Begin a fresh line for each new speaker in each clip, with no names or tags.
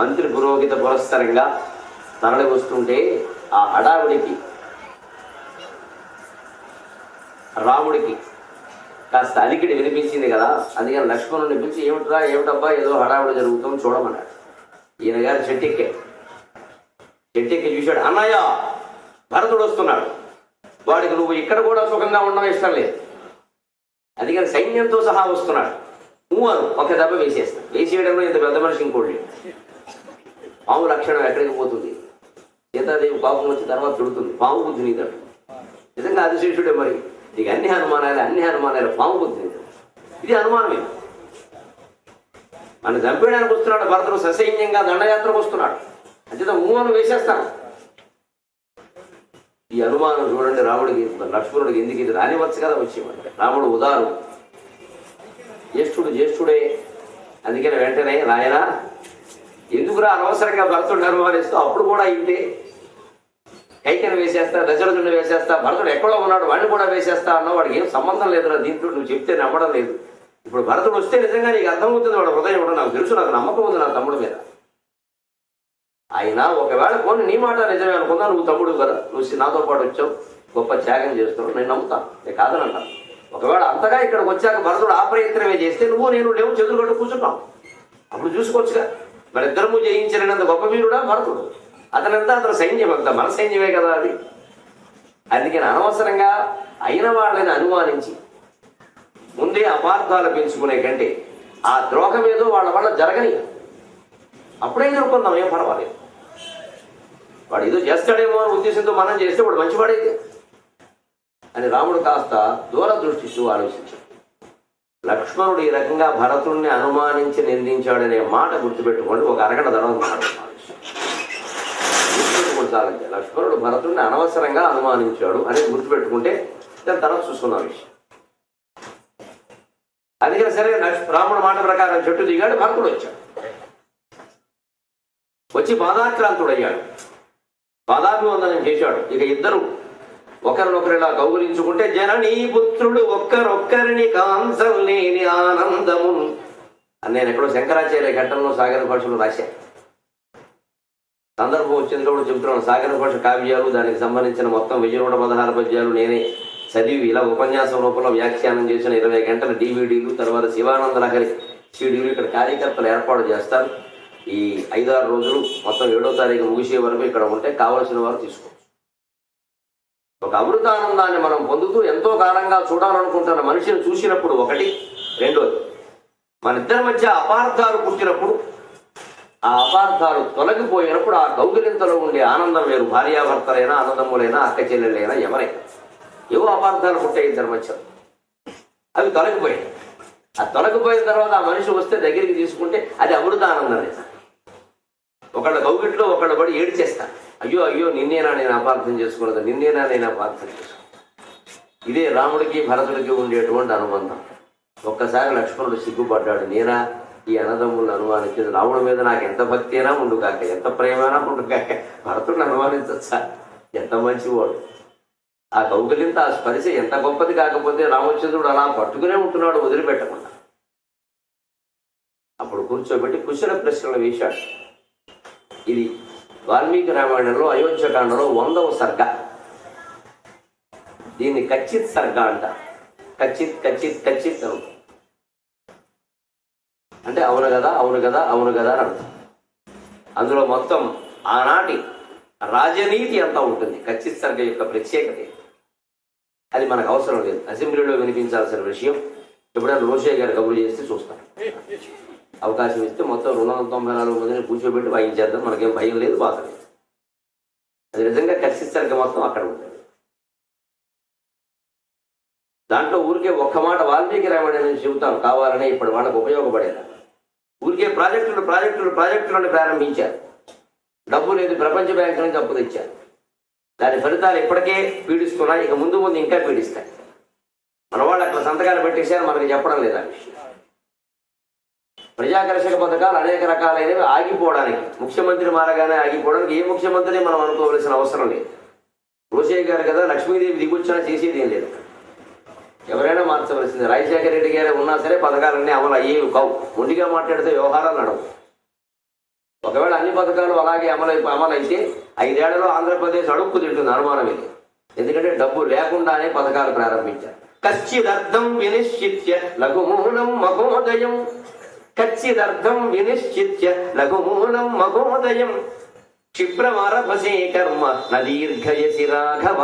మంత్రి పురోహిత పురస్కరంగా తరలి వస్తుంటే ఆ హడావిడికి రాముడికి కాస్త అలికిడి వినిపించింది కదా. అందుకని లక్ష్మణుని పిలిచి ఏమిట్రా ఏమిటబ్బా ఏదో హడావిడి జరుగుతుంది చూడమన్నాడు. ఈయన గారు చెట్టెక్కే చెట్టెక్కి చూశాడు. అన్నయ్య భరతుడు వస్తున్నాడు. వాడికి నువ్వు ఇక్కడ కూడా సుఖంగా ఉండడం ఇష్టం లేదు. అందుకని సైన్యంతో సహా వస్తున్నాడు. నువ్వు ఒకే దెబ్బ వేసేస్తా. వేసేయడంలో ఇంత పెద్ద మనిషి ఇంకోటి పాము లక్షణం ఎక్కడికి పోతుంది? సీతాదేవి పాపం వచ్చిన తర్వాత తిడుతుంది పాము బుద్ధి నీదడు నిజంగా అతిశేషుడే మరి. నీకు అన్ని అనుమానాలు అన్ని అనుమానాలు. పాము బుద్ధి ఇది అనుమానమే. మన చంపేయడానికి వస్తున్నాడు భరతుడు ససైన్యంగా దండయాత్రకు వస్తున్నాడు. అంచేత మూవను వేసేస్తాను. ఈ అనుమానం చూడండి రాముడికి లక్ష్మణుడికి ఎందుకు ఇది రానివచ్చు కదా వచ్చేవాడు. రాముడు ఉదారు. జ్యేష్ఠుడు జ్యేష్ఠుడే. అందుకని వెంటనే నాయన ఎందుకురా అనవసరంగా భరతుడు అనుమానిస్తూ అప్పుడు కూడా అయితే కైకని వేసేస్తా దశరథుడిని వేసేస్తా భరతుడు ఎక్కడో ఉన్నాడు వాడిని కూడా వేసేస్తా అన్న వాడికి ఏం సంబంధం లేదురా దీంట్లో నువ్వు చెప్తే నమ్మడం లేదు. ఇప్పుడు భరతుడు వస్తే నిజంగా నీకు అర్థమవుతుంది వాడు హృదయం కూడా నాకు తెలుసు నాకు నమ్మకం ఉంది నా తమ్ముడు మీద. అయినా ఒకవేళ కొన్ని నీ మాట నిజమే అనుకున్నా నువ్వు తమ్ముడు కదా నువ్వు నాతో పాటు వచ్చావు గొప్ప త్యాగం చేస్తున్నావు నేను నమ్ముతాను. నేను కాదనంటాను. ఒకవేళ అంతగా ఇక్కడికి వచ్చాక భరతుడు ఆ ప్రయత్నమే చేస్తే నువ్వు నేను లేవు చేతులు కట్టు కూర్చుంటాం. అప్పుడు చూసుకోవచ్చుగా. మరి ఇద్దరము జయించినంత గొప్ప వీరుడా భరతుడు. అతనంతా అతను సైన్యం అంత మన సైన్యమే కదా అది. అందుకని అనవసరంగా అయిన వాళ్ళని అనుమానించి ముందే అపార్థాలు పెంచుకునే కంటే ఆ ద్రోహం ఏదో వాళ్ళ వల్ల జరగని అప్పుడే ఎదుర్కొందాం ఏం పర్వాలేదు. వాడు ఏదో చేస్తాడేమో అని ఉద్దేశంతో మనం చేస్తే వాడు మంచివాడైతే. అని రాముడు కాస్త దూరదృష్టితో ఆలోచించాడు. లక్ష్మణుడు ఈ రకంగా భరతుడిని అనుమానించి నిందించాడనే మాట గుర్తుపెట్టుకోండి. ఒక అరగంట తర్వాత మాట్లాడుతున్నాడు లక్ష్మణుడు భరతుడిని అనవసరంగా అనుమానించాడు అనేది గుర్తుపెట్టుకుంటే దాని తర్వాత చూసుకున్న విషయం. అందుకని సరే లక్ష్- రాముడు మాట ప్రకారం చెట్టు దిగాడు భరతుడు వచ్చాడు. వచ్చి బాధాక్రాంతుడయ్యాడు. పాదాభివందనం చేశాడు. ఇక ఇద్దరు ఒకరినొకరిలా కౌగులించుకుంటే జననీ పుత్రుడు ఒక్కరొక్కరిని కాంసలేని ఆనందము. అని నేను ఎక్కడో శంకరాచార్య ఘట్టంలో సాగర భాషలు రాశాను సందర్భం వచ్చింది కూడా చెబుతున్నాను. సాగర భాష కావ్యాలు దానికి సంబంధించిన మొత్తం వెయ్యి నూట పదహారు పద్యాలు నేనే చదివి ఇలా ఉపన్యాసం రూపంలో వ్యాఖ్యానం చేసిన ఇరవై గంటల డివిడీలు తర్వాత శివానంద లహరి సీడీలు ఇక్కడ కార్యకర్తలు ఏర్పాటు చేస్తారు. ఈ ఐదారు రోజులు మొత్తం ఏడో తారీఖు ముగిసే వరకు ఇక్కడ ఉంటే కావలసిన వారు తీసుకో. ఒక అమృతానందాన్ని మనం పొందుతూ ఎంతో కాలంగా చూడాలనుకుంటున్న మనిషిని చూసినప్పుడు ఒకటి రెండోది మన ఇద్దరి మధ్య అపార్థాలు పుట్టినప్పుడు ఆ అపార్థాలు తొలగిపోయినప్పుడు ఆ కౌగిలింతలో ఉండే ఆనందం వేరు. భార్యాభర్తలైనా అన్నదమ్ములైనా అక్క చెల్లెలైనా ఎవరైనా ఏవో అపార్థాలు పుట్టాయి ఇద్దరి మధ్య. అవి తొలగిపోయాయి. ఆ తొలగిపోయిన తర్వాత ఆ మనిషి వస్తే దగ్గరికి తీసుకుంటే అది అమృతానందం లేదు ఒకళ్ళ కౌగిట్లో ఒకళ్ళ పడి ఏడ్చేస్తా అయ్యో అయ్యో నిన్నేనా నేను అపార్థం చేసుకున్నది? నిన్నేనా నేను అపార్థం చేసుకున్నది? ఇదే రాముడికి భరతుడికి ఉండేటువంటి అనుబంధం. ఒక్కసారి లక్ష్మణుడు సిగ్గుపడ్డాడు నేనా ఈ అన్నదమ్ములను అనుమానించింది? రాముడి మీద నాకు ఎంత భక్తి అయినా ఉండు కాక ఎంత ప్రేమైనా ఉండు కాక భరతుడిని అనుమానించచ్చా? ఎంత మంచివాడు? ఆ కౌగిలింత ఆ స్పరిశ ఎంత గొప్పది కాకపోతే రామచంద్రుడు అలా పట్టుకునే ఉంటున్నాడు వదిలిపెట్టకుండా. అప్పుడు కూర్చోబెట్టి కుశల ప్రశ్నలు వేశాడు. ఇది వాల్మీకి రామాయణంలో అయోధ్యకాండలో వందవ సర్గ. దీన్ని కచ్చిత్ సర్గ అంట. కచ్చిత్ కచ్చిత్ కచ్చిత్ అంటే అవును కదా అవును కదా అవును కదా అని అర్థం. అందులో మొత్తం ఆనాటి రాజనీతి అంతా ఉంటుంది కచ్చిత్ సర్గ యొక్క ప్రత్యేకత. అది మనకు అవసరం లేదు. అసెంబ్లీలో వినిపించాల్సిన విషయం ఎప్పుడైనా రోషయ్య గారు కబురు చేస్తే చూస్తాను అవకాశం ఇస్తే మొత్తం రెండు వందల తొంభై నాలుగు మందిని కూర్చోబెట్టి వాయించేద్దాం. మనకేం భయం లేదు బాధ లేదు అది నిజంగా ఖచ్చితంగా మొత్తం అక్కడ ఉంటుంది. దాంట్లో ఊరికే ఒక్క మాట వాల్మీకి రామాయణం నేను చెబుతాను కావాలని ఇప్పుడు వాళ్ళకు ఉపయోగపడేలా. ఊరికే ప్రాజెక్టులు ప్రాజెక్టులు ప్రాజెక్టులను ప్రారంభించారు. డబ్బు లేదు ప్రపంచ బ్యాంకు నుంచి అప్పు తెచ్చారు. దాని ఫలితాలు ఇప్పటికే పీడిస్తున్నాయి ఇక ముందు ముందు ఇంకా పీడిస్తాయి. మన వాళ్ళు అక్కడ సంతకాలు పెట్టేశారు మనకి చెప్పడం లేదు ఆ విషయం. ప్రజాకర్షక పథకాలు అనేక రకాలైనవి ఆగిపోవడానికి ముఖ్యమంత్రి మారగానే ఆగిపోవడానికి ఏ ముఖ్యమంత్రిని మనం అనుకోవలసిన అవసరం లేదు. రోషయ్య గారు కదా లక్ష్మీదేవి దిగొచ్చినా చేసేది ఏం లేదు. ఎవరైనా మార్చవలసింది. రాజశేఖర రెడ్డి గారే ఉన్నా సరే పథకాలన్నీ అమలు అయ్యేవి కావు. మొండిగా మాట్లాడితే వ్యవహారాలు నడవు. ఒకవేళ అన్ని పథకాలు అలాగే అమలై అమలైతే ఐదేళ్ళలో ఆంధ్రప్రదేశ్ అడుక్కు తింటుంది అనుమానం ఇది. ఎందుకంటే డబ్బు లేకుండానే పథకాలు ప్రారంభించారు. కశ్చిదర్థం వినిశ్చిత్య లఘుమూలం మహోదయం. కచ్చిదర్థం వినిశ్చిత్య లఘుమూలం మహోదయం క్షిప్రమరభసే కర్మ నదీర్ఘయసి రాఘవ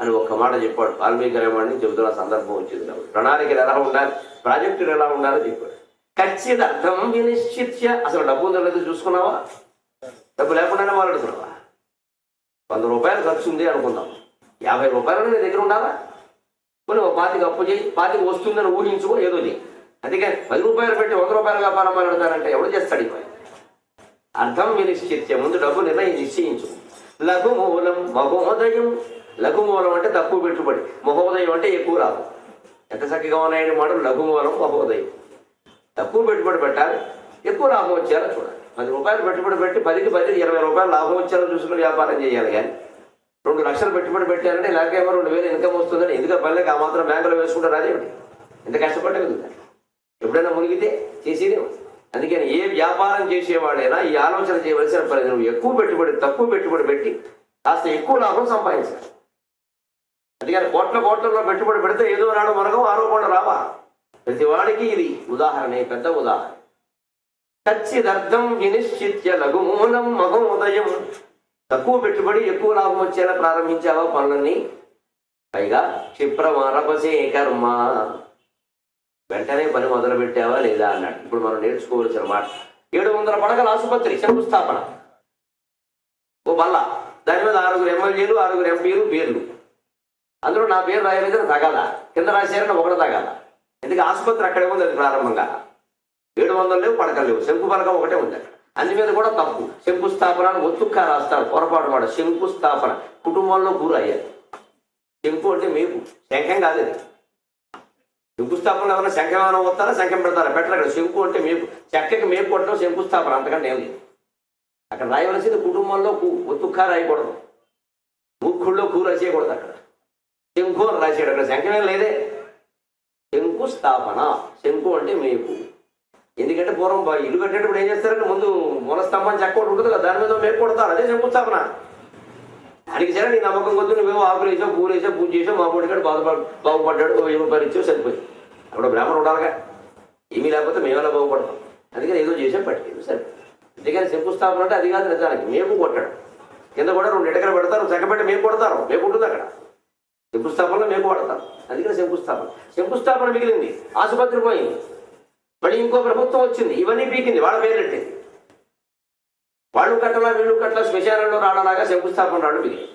అని ఒక్క మాట చెప్పాడు. వాల్మీకి రామాయణం చెబుతున్న సందర్భం వచ్చింది కాబట్టి. ప్రణాళికలు ఎలా ఉండాలి? ప్రాజెక్టులు ఎలా ఉండాలో చెప్పాడు. ఖచ్చితార్థం వినిశ్చిత్య. అసలు డబ్బు ఉందో లేదో చూసుకున్నావా? డబ్బు లేకుండానే మాట్లాడుతున్నావా? వంద రూపాయలు ఖర్చు ఉంది అనుకుందాం. యాభై రూపాయలు నీ దగ్గర ఉండాలా? కొన్ని ఒక పాతికి అప్పు చేయి. పాతికి వస్తుందని ఊహించుకో ఏదో చేయి అందుకే పది రూపాయలు పెట్టి వంద రూపాయలు వ్యాపారం మాట్లాడతారంటే ఎవడు చేస్తాడు అర్థం వినిశ్చిత్య ముందు డబ్బు నిర్ణయం నిశ్చయించు. లఘుమూలం మహోదయం. లఘుమూలం అంటే తక్కువ పెట్టుబడి. మహోదయం అంటే ఎక్కువ రాదు ఎంత చక్కగా ఉన్నాయని మాట లఘుమూలం మహోదయం. తక్కువ పెట్టుబడి పెట్టాలి. ఎక్కువ లాభం వచ్చేలా చూడాలి. పది రూపాయలు పెట్టుబడి పెట్టి పదికి పది ఇరవై రూపాయలు లాభం వచ్చేలా చూసుకుని వ్యాపారం చేయాలి కానీ రెండు లక్షలు పెట్టుబడి పెట్టారంటే లేకేమో రెండు వేలు ఇన్కమ్ వస్తుందని ఎందుకంటే పల్లెకి ఆ మాత్రం బ్యాంకులో వేసుకుంటారు అదేమిటి ఎంత కష్టపడ్డా కదా. ఎప్పుడైనా మునిగితే చేసేదే అందుకని ఏ వ్యాపారం చేసేవాడైనా ఈ ఆలోచన చేయవలసిన పని నువ్వు ఎక్కువ పెట్టుబడి తక్కువ పెట్టుబడి పెట్టి కాస్త ఎక్కువ లాభం సంపాదించాలి. అందుకని కోట్ల కోట్లలో పెట్టుబడి పెడితే ఏదో నాడు మనకు ఆరోపణ రావా ప్రతి వాడికి ఇది ఉదాహరణ పెద్ద ఉదాహరణ. ఖచ్చితార్థం వినిశ్చిత్య లఘుమూలం ఉదయం తక్కువ పెట్టుబడి ఎక్కువ లాభం వచ్చేలా ప్రారంభించావా పనులన్నీ? పైగా క్షిప్రమారపసే కర్మ. వెంటనే పని మొదలు పెట్టావా లేదా అన్నాడు. ఇప్పుడు మనం నేర్చుకోవాల్సిన మాట. ఏడు వందల పడకల ఆసుపత్రి శంకుస్థాపన. ఓ బల్ల దాని మీద ఆరుగురు ఎమ్మెల్యేలు ఆరుగురు ఎంపీలు పేర్లు. అందులో నా పేరు రాయలేదని తగాల కింద రాశారని ఒకటి తగాల ఎందుకు ఆసుపత్రి అక్కడే ఉంది అది ప్రారంభంగా? ఏడు వందలు లేవు పడకలు లేవు. శంకు పలకం ఒకటే ఉంది అక్కడ. అందు మీద కూడా తప్పు. శంకుస్థాపన అని ఒత్తుక్క రాస్తారు. పొరపాటు వాడు శంకుస్థాపన కుటుంబంలో కూర అయ్యారు శంకు అంటే మీకు. శంఖం కాదు శంకుస్థాపన ఏమైనా శంఖం ఏమైనా వస్తారా? శంఖం పెడతారా? పెట్టరు అక్కడ శంకు అంటే మేపు. చెక్కకి మేపు కొట్టడం శంకుస్థాపన. అంతకంటే ఏం లేదు. అక్కడ రాయవలసింది కుటుంబంలో ఒత్తుక్కా రాయకూడదు. ముక్కుల్లో కూర రాసేయకూడదు అక్కడ. శంకు అని రాసేయడం. అక్కడ శంఖమేం లేదే. శంకుస్థాపన. శంకు అంటే మేపు. ఎందుకంటే పూర్వం ఇల్లు కట్టేటప్పుడు ఏం చేస్తారంటే ముందు మూలస్తంభం చెక్క ఒకటి ఉంటుంది కదా దాని మీద మేపు కొడతారు. అదే శంకుస్థాపన. దానికి సరే నీ నమ్మకం కొద్దు నువ్వేమో ఆకులు వేసావు పూలు వేసావు పూజ చేసావు మా పొడిగాడు బాధపడు బాగుపడ్డాడు ఓ పరిచయం రూపాయలు సరిపోయింది. అక్కడ బ్రాహ్మణుడు ఉండాలిగా. ఏమీ లేకపోతే మేము బాగుపడతాం. అందుకని ఏదో చేసాం పట్టుకెళ్ళి సరే. అందుకని శంకుస్థాపన అంటే అది కాదు నిజానికి. మేము కొట్టాడు. కింద కూడా రెండు ఇటకలు పెడతారు చక్కబెట్టి మేము కొడతారు. మేము ఉంటుంది అక్కడ. శంకుస్థాపనలో మేము కొడతాం అందుకని శంకుస్థాపన. శంకుస్థాపన మిగిలింది. ఆసుపత్రి పోయింది. మళ్ళీ ఇంకో ప్రభుత్వం వచ్చింది. ఇవన్నీ పీకింది. వాళ్ళ పేరెట్టింది వాళ్ళు కట్టలా వీళ్ళు కట్టలా శ్మశానంలో రాడలాగా శంకుస్థాపన రాడు మిగిలింది